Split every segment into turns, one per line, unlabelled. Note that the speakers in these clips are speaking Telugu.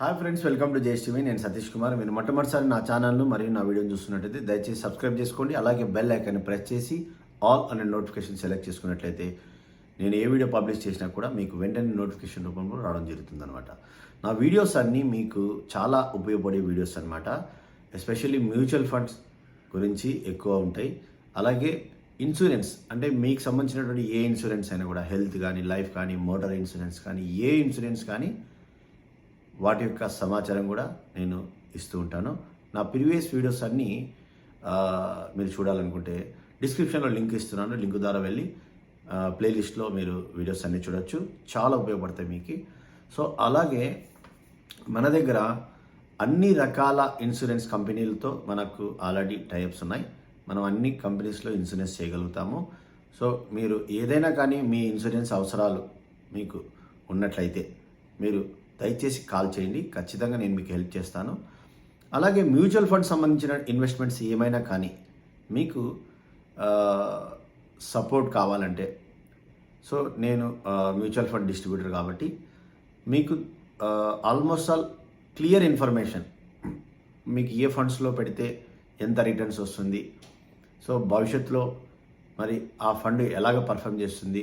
Hi friends welcome to JSTV నేను సతీష్ కుమార్. మీరు మొట్టమొదటిసారి నా ఛానల్ను మరియు నా వీడియోని చూస్తున్నట్టయితే దయచేసి సబ్స్క్రైబ్ చేసుకోండి. అలాగే బెల్ ఐకాన్ని ప్రెస్ చేసి ఆల్ అనే నోటిఫికేషన్ సెలెక్ట్ చేసుకున్నట్లయితే నేను ఏ వీడియో పబ్లిష్ చేసినా కూడా మీకు వెంటనే నోటిఫికేషన్ రూపంలో రావడం జరుగుతుంది అనమాట నా వీడియోస్ అన్నీ మీకు చాలా ఉపయోగపడే వీడియోస్ అనమాట ఎస్పెషల్లీ మ్యూచువల్ ఫండ్స్ గురించి ఎక్కువ ఉంటాయి. అలాగే ఇన్సూరెన్స్ అంటే మీకు సంబంధించినటువంటి ఏ ఇన్సూరెన్స్ అయినా కూడా హెల్త్ కానీ లైఫ్ కానీ మోటార్ ఇన్సూరెన్స్ కానీ ఏ ఇన్సూరెన్స్ కానీ వాటి యొక్క సమాచారం కూడా నేను ఇస్తూ ఉంటాను. నా ప్రీవియస్ వీడియోస్ అన్నీ మీరు చూడాలనుకుంటే డిస్క్రిప్షన్లో లింక్ ఇస్తున్నాను. లింక్ ద్వారా వెళ్ళి ప్లేలిస్ట్లో మీరు వీడియోస్ అన్నీ చూడొచ్చు. చాలా ఉపయోగపడతాయి మీకు. సో అలాగే మన దగ్గర అన్ని రకాల ఇన్సూరెన్స్ కంపెనీలతో మనకు ఆల్రెడీ టైప్స్ ఉన్నాయి. మనం అన్ని కంపెనీస్లో ఇన్సూరెన్స్ చేయగలుగుతాము. సో మీరు ఏదైనా కానీ మీ ఇన్సూరెన్స్ అవసరాలు మీకు ఉన్నట్లయితే మీరు దయచేసి కాల్ చేయండి. ఖచ్చితంగా నేను మీకు హెల్ప్ చేస్తాను. అలాగే మ్యూచువల్ ఫండ్ సంబంధించిన ఇన్వెస్ట్మెంట్స్ ఏమైనా కానీ మీకు సపోర్ట్ కావాలంటే సో నేను మ్యూచువల్ ఫండ్ డిస్ట్రిబ్యూటర్ కాబట్టి మీకు ఆల్మోస్ట్ ఆల్ క్లియర్ ఇన్ఫర్మేషన్. మీకు ఏ ఫండ్స్లో పెడితే ఎంత రిటర్న్స్ వస్తుంది. సో భవిష్యత్తులో మరి ఆ ఫండ్ ఎలాగ పర్ఫామ్ చేస్తుంది.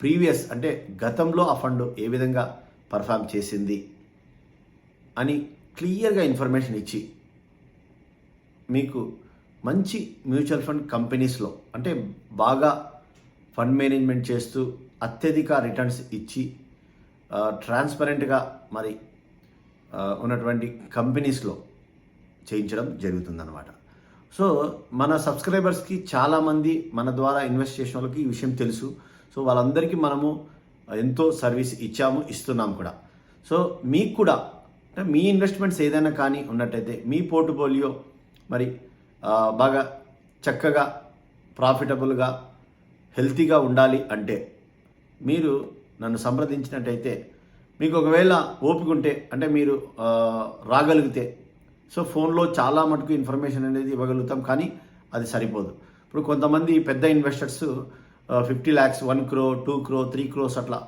ప్రీవియస్ అంటే గతంలో ఆ ఫండ్ ఏ విధంగా పర్ఫామ్ చేసింది అని క్లియర్గా ఇన్ఫర్మేషన్ ఇచ్చి మీకు మంచి మ్యూచువల్ ఫండ్ కంపెనీస్లో అంటే బాగా ఫండ్ మేనేజ్మెంట్ చేస్తూ అత్యధిక రిటర్న్స్ ఇచ్చి ట్రాన్స్పరెంట్గా మరి ఉన్నటువంటి కంపెనీస్లో చేయించడం జరుగుతుందన్నమాట. సో మన సబ్స్క్రైబర్స్కి చాలామంది మన ద్వారా ఇన్వెస్ట్ చేసిన వాళ్ళకి ఈ విషయం తెలుసు. సో వాళ్ళందరికీ మనము ఎంతో సర్వీస్ ఇచ్చాము ఇస్తున్నాం కూడా. సో మీకు కూడా అంటే మీ ఇన్వెస్ట్మెంట్స్ ఏదైనా కానీ ఉన్నట్టయితే మీ పోర్ట్ఫోలియో మరి బాగా చక్కగా ప్రాఫిటబుల్గా హెల్తీగా ఉండాలి అంటే మీరు నన్ను సంప్రదించినట్టయితే మీకు ఒకవేళ ఓపిక ఉంటే అంటే మీరు రాగలిగితే సో ఫోన్లో చాలా మటుకు ఇన్ఫర్మేషన్ అనేది ఇవ్వగలుగుతాం కానీ అది సరిపోదు. ఇప్పుడు కొంతమంది పెద్ద investors fifty lakhs one crore two crore three crores అట్లా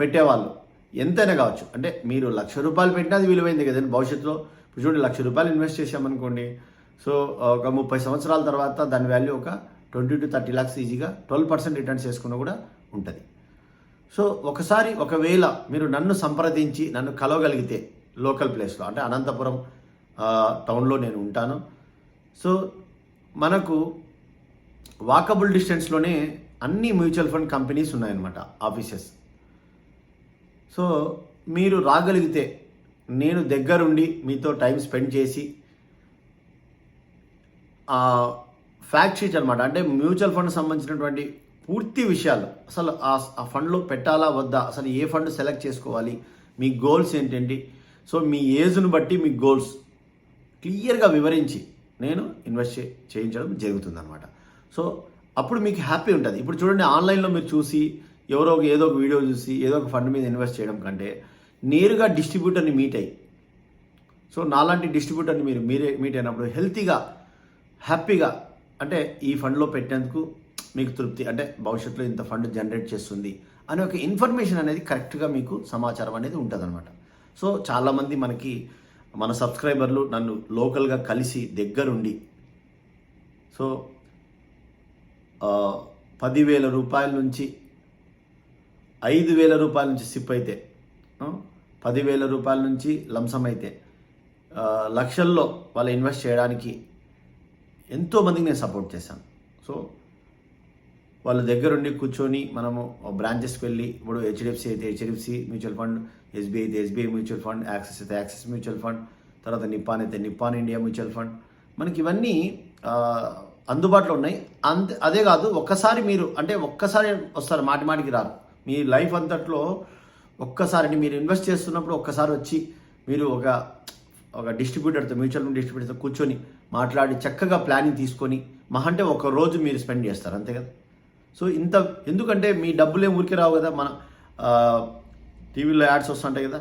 పెట్టేవాళ్ళు. ఎంతైనా కావచ్చు. అంటే మీరు లక్ష రూపాయలు పెట్టినా అది విలువైంది కదండి భవిష్యత్తులో ఇప్పుడు చూడండి లక్ష రూపాయలు ఇన్వెస్ట్ చేసామనుకోండి సో ఒక ముప్పై సంవత్సరాల తర్వాత దాని వాల్యూ ఒక ట్వంటీ టు థర్టీ ల్యాక్స్ ఈజీగా ట్వెల్వ్ పర్సెంట్ రిటర్న్స్ చేసుకున్న కూడా ఉంటుంది. సో ఒకసారి ఒకవేళ మీరు నన్ను సంప్రదించి నన్ను కలవగలిగితే లోకల్ ప్లేస్లో అంటే అనంతపురం టౌన్లో నేను ఉంటాను. సో మనకు వాకబుల్ డిస్టెన్స్లోనే అన్ని మ్యూచువల్ ఫండ్ కంపెనీస్ ఉన్నాయన్నమాట ఆఫీసెస్. సో మీరు రాగలిగితే నేను దగ్గరుండి మీతో టైం స్పెండ్ చేసి ఫ్యాక్ట్ షీట్ అనమాట అంటే మ్యూచువల్ ఫండ్ సంబంధించినటువంటి పూర్తి విషయాలు అసలు ఆ ఫండ్లో పెట్టాలా వద్దా అసలు ఏ ఫండ్ సెలెక్ట్ చేసుకోవాలి మీ గోల్స్ ఏంటండి? సో మీ ఏజ్ను బట్టి మీ గోల్స్ క్లియర్గా వివరించి నేను ఇన్వెస్ట్ చే చేయించడం జరుగుతుందన్నమాట. సో అప్పుడు మీకు హ్యాపీ ఉంటుంది. ఇప్పుడు చూడండి ఆన్లైన్లో మీరు చూసి ఎవరో ఒక ఏదో ఒక వీడియో చూసి ఏదో ఒక ఫండ్ మీద ఇన్వెస్ట్ చేయడం కంటే నేరుగా డిస్ట్రిబ్యూటర్ని మీట్ అయ్యి. సో నాలాంటి డిస్ట్రిబ్యూటర్ని మీరు మీరే మీట్ అయినప్పుడు హెల్తీగా హ్యాపీగా అంటే ఈ ఫండ్లో పెట్టేందుకు మీకు తృప్తి. అంటే భవిష్యత్తులో ఇంత ఫండ్ జనరేట్ చేస్తుంది అనే ఒక ఇన్ఫర్మేషన్ అనేది కరెక్ట్గా మీకు సమాచారం అనేది ఉంటుంది సో చాలామంది మనకి మన సబ్స్క్రైబర్లు నన్ను లోకల్గా కలిసి దగ్గరుండి. సో పదివేల రూపాయల నుంచి ఐదు వేల రూపాయల నుంచి సిప్ అయితే పదివేల రూపాయల నుంచి లంసం అయితే లక్షల్లో వాళ్ళు ఇన్వెస్ట్ చేయడానికి ఎంతోమందికి నేను సపోర్ట్ చేశాను. సో వాళ్ళ దగ్గరుండి కూర్చొని మనము బ్రాంచెస్కి వెళ్ళి ఇప్పుడు హెచ్డిఎఫ్సి అయితే హెచ్డిఎఫ్సి మ్యూచువల్ ఫండ్ ఎస్బీఐ అయితే ఎస్బీఐ మ్యూచువల్ ఫండ్ యాక్సిస్ అయితే యాక్సిస్ మ్యూచువల్ ఫండ్ తర్వాత నిప్పాన్ అయితే నిప్పాన్ ఇండియా మ్యూచువల్ ఫండ్. మనకి ఇవన్నీ అందుబాటులో ఉన్నాయి. అంతే అదే కాదు ఒక్కసారి మీరు అంటే ఒక్కసారి వస్తారు మాటి మాటికి రారు. మీ లైఫ్ అంతట్లో ఒక్కసారి మీరు ఇన్వెస్ట్ చేస్తున్నప్పుడు ఒక్కసారి వచ్చి మీరు ఒక ఒక డిస్ట్రిబ్యూటర్తో మ్యూచువల్ ఫండ్ డిస్ట్రిబ్యూటర్తో కూర్చొని మాట్లాడి చక్కగా ప్లానింగ్ తీసుకొని మహా అంటే ఒక రోజు మీరు స్పెండ్ చేస్తారు అంతే కదా? సో ఇంత ఎందుకంటే మీ డబ్బులు ఏం ఊరికే రావు కదా? మన టీవీలో యాడ్స్ వస్తుంటాయి కదా?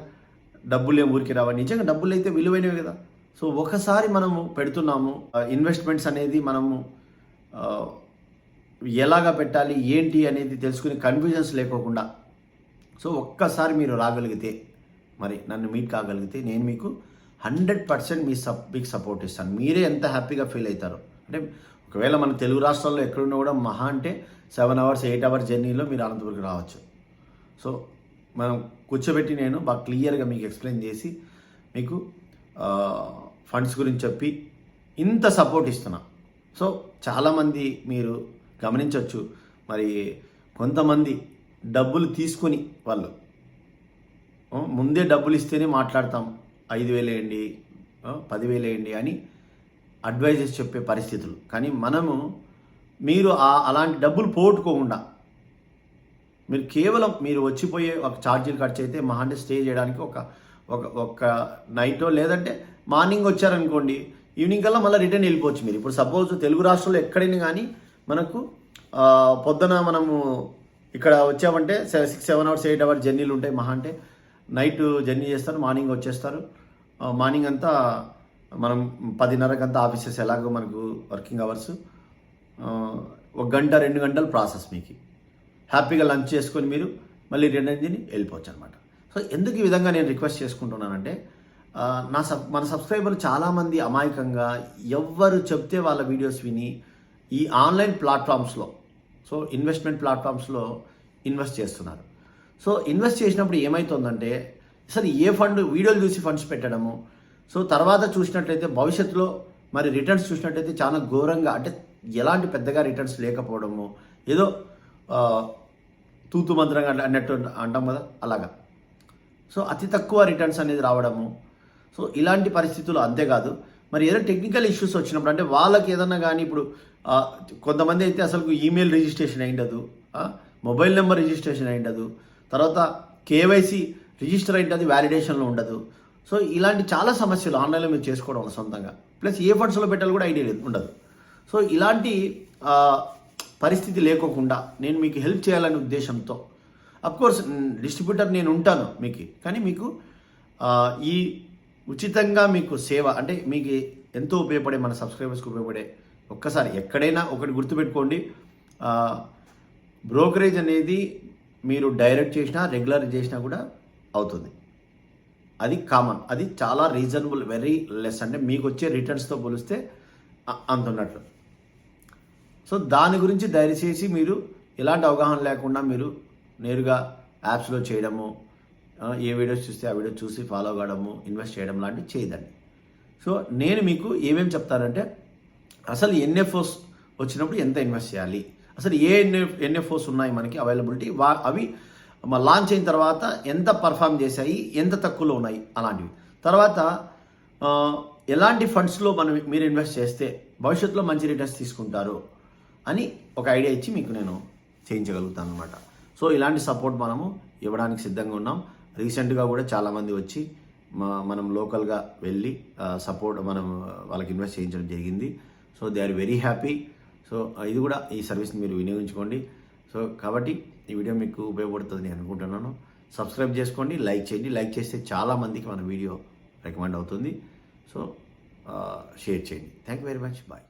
డబ్బులు ఊరికి ఊరికే రావు. నిజంగా డబ్బులు అయితే విలువైనవి కదా? సో ఒకసారి మనము పెడుతున్నాము ఇన్వెస్ట్మెంట్స్ అనేది మనము ఎలాగా పెట్టాలి ఏంటి అనేది తెలుసుకుని కన్ఫ్యూజన్స్ లేకోకుండా. సో ఒక్కసారి మీరు రాగలిగితే మరి నన్ను మీట్ కాగలిగితే నేను మీకు హండ్రెడ్ పర్సెంట్ మీ సప్ మీకు సపోర్ట్ ఇస్తాను. మీరే ఎంత హ్యాపీగా ఫీల్ అవుతారో. అంటే ఒకవేళ మన తెలుగు రాష్ట్రాల్లో ఎక్కడున్నా కూడా మహా అంటే సెవెన్ అవర్స్ ఎయిట్ అవర్స్ జర్నీలో మీరు అనంతపురికి రావచ్చు. సో మనం కూర్చోబెట్టి నేను బాగా క్లియర్గా మీకు ఎక్స్ప్లెయిన్ చేసి మీకు ఫండ్స్ గురించి చెప్పి ఇంత సపోర్ట్ ఇస్తున్నా. సో చాలామంది మీరు గమనించవచ్చు. మరి కొంతమంది డబ్బులు తీసుకుని వాళ్ళు ముందే డబ్బులు ఇస్తేనే మాట్లాడతాం. ఐదు వేలు వేయండి పదివేలు వేయండి అని అడ్వైజెస్ చెప్పే పరిస్థితులు. కానీ మనము మీరు ఆ అలాంటి డబ్బులు పోగొట్టుకోకుండా మీరు కేవలం మీరు వచ్చిపోయే ఒక ఛార్జీలు ఖర్చు అయితే మహా అంటే స్టే చేయడానికి ఒక ఒక ఒక నైటో లేదంటే మార్నింగ్ వచ్చారనుకోండి ఈవినింగ్ కల్లా మళ్ళీ రిటర్న్ వెళ్ళిపోవచ్చు మీరు. ఇప్పుడు సపోజ్ తెలుగు రాష్ట్రంలో ఎక్కడైనా కానీ మనకు పొద్దున మనము ఇక్కడ వచ్చామంటే six seven hours eight hours జర్నీలు ఉంటాయి మహా అంటే. నైట్ జర్నీ చేస్తారు మార్నింగ్ వచ్చేస్తారు. మార్నింగ్ అంతా మనం పదిన్నరకు అంతా ఆఫీసెస్ ఎలాగో మనకు వర్కింగ్ అవర్స్. ఒక గంట రెండు గంటల ప్రాసెస్ మీకు. హ్యాపీగా లంచ్ చేసుకొని మీరు మళ్ళీ రిటర్న్ తిని వెళ్ళిపోవచ్చు అనమాట సో ఎందుకు ఈ విధంగా నేను రిక్వెస్ట్ చేసుకుంటున్నానంటే నా సబ్ మన సబ్స్క్రైబర్లు చాలామంది అమాయకంగా ఎవ్వరు చెప్తే వాళ్ళ వీడియోస్ విని ఈ ఆన్లైన్ ప్లాట్ఫామ్స్లో సో ఇన్వెస్ట్మెంట్ ప్లాట్ఫామ్స్లో ఇన్వెస్ట్ చేస్తున్నారు. సో ఇన్వెస్ట్ చేసినప్పుడు ఏమవుతుందంటే అసలు ఏ ఫండ్ వీడియోలు చూసి ఫండ్స్ పెట్టడము సో తర్వాత చూసినట్లయితే భవిష్యత్తులో మరి రిటర్న్స్ చూసినట్లయితే చాలా ఘోరంగా అంటే ఎలాంటి పెద్దగా రిటర్న్స్ లేకపోవడము ఏదో తూతు మంత్రంగా అన్నట్టు అంటాం కదా అలాగా. సో అతి తక్కువ రిటర్న్స్ అనేది రావడము సో ఇలాంటి పరిస్థితులు అంతేకాదు. మరి ఏదో టెక్నికల్ ఇష్యూస్ వచ్చినప్పుడు అంటే వాళ్ళకి ఏదన్నా కానీ ఇప్పుడు కొంతమంది అయితే అసలు ఈమెయిల్ రిజిస్ట్రేషన్ అయిండదు ఉండదు మొబైల్ నెంబర్ రిజిస్ట్రేషన్ అయిండదు తర్వాత కేవైసీ రిజిస్టర్ అయింటది వ్యాలిడేషన్లో ఉండదు. సో ఇలాంటి చాలా సమస్యలు ఆన్లైన్లో మీరు చేసుకోవడం సొంతంగా. ప్లస్ ఏ ఫండ్స్లో పెట్టాలి కూడా ఐడియా లేదు ఉండదు. సో ఇలాంటి పరిస్థితి లేకోకుండా నేను మీకు హెల్ప్ చేయాలనే ఉద్దేశంతో అఫ్కోర్స్ డిస్ట్రిబ్యూటర్ నేను ఉంటాను మీకు కానీ మీకు ఈ ఉచితంగా మీకు సేవ అంటే మీకు ఎంతో ఉపయోగపడే మన సబ్స్క్రైబర్స్కి ఉపయోగపడే ఒక్కసారి ఎక్కడైనా ఒకటి గుర్తుపెట్టుకోండి. బ్రోకరేజ్ అనేది మీరు డైరెక్ట్ చేసినా రెగ్యులర్ చేసినా కూడా అవుతుంది. అది కామన్. అది చాలా రీజనబుల్ వెరీ లెస్. అంటే మీకు వచ్చే రిటర్న్స్తో పోలిస్తే అంత ఉన్నట్లు. సో దాని గురించి దయచేసి మీరు ఎలాంటి అవగాహన లేకుండా మీరు నేరుగా యాప్స్లో చేయడము ఏ వీడియోస్ చూస్తే ఆ వీడియో చూసి ఫాలో కావడము ఇన్వెస్ట్ చేయడం లాంటివి చేయదండి. సో నేను మీకు ఏమేమి చెప్తానంటే అసలు ఎన్ఎఫ్ఓస్ వచ్చినప్పుడు ఎంత ఇన్వెస్ట్ చేయాలి? అసలు ఏ ఎన్ఎఫ్ ఎన్ఎఫ్ఓస్ ఉన్నాయి మనకి అవైలబిలిటీ వా అవి లాంచ్ అయిన తర్వాత ఎంత పర్ఫామ్ చేశాయి? ఎంత తక్కువలో ఉన్నాయి? అలాంటివి. తర్వాత ఎలాంటి ఫండ్స్లో మనం మీరు ఇన్వెస్ట్ చేస్తే భవిష్యత్తులో మంచి రిటర్న్స్ తీసుకుంటారు అని ఒక ఐడియా ఇచ్చి మీకు నేను చేయించగలుగుతాను అనమాట సో ఇలాంటి సపోర్ట్ మనము ఇవ్వడానికి సిద్ధంగా ఉన్నాం. రీసెంట్గా కూడా చాలామంది వచ్చి మా మనం లోకల్గా వెళ్ళి సపోర్ట్ మనం వాళ్ళకి ఇన్వెస్ట్ చేయించడం జరిగింది. So they are very happy. So ఇది కూడా ఈ సర్వీస్ని మీరు వినియోగించుకోండి. సో కాబట్టి ఈ వీడియో మీకు ఉపయోగపడుతుంది నేను అనుకుంటున్నాను. సబ్స్క్రైబ్ చేసుకోండి లైక్ చేయండి. లైక్ చేస్తే చాలామందికి మన వీడియో రికమెండ్ అవుతుంది. సో షేర్ చేయండి. Thank you very much. Bye.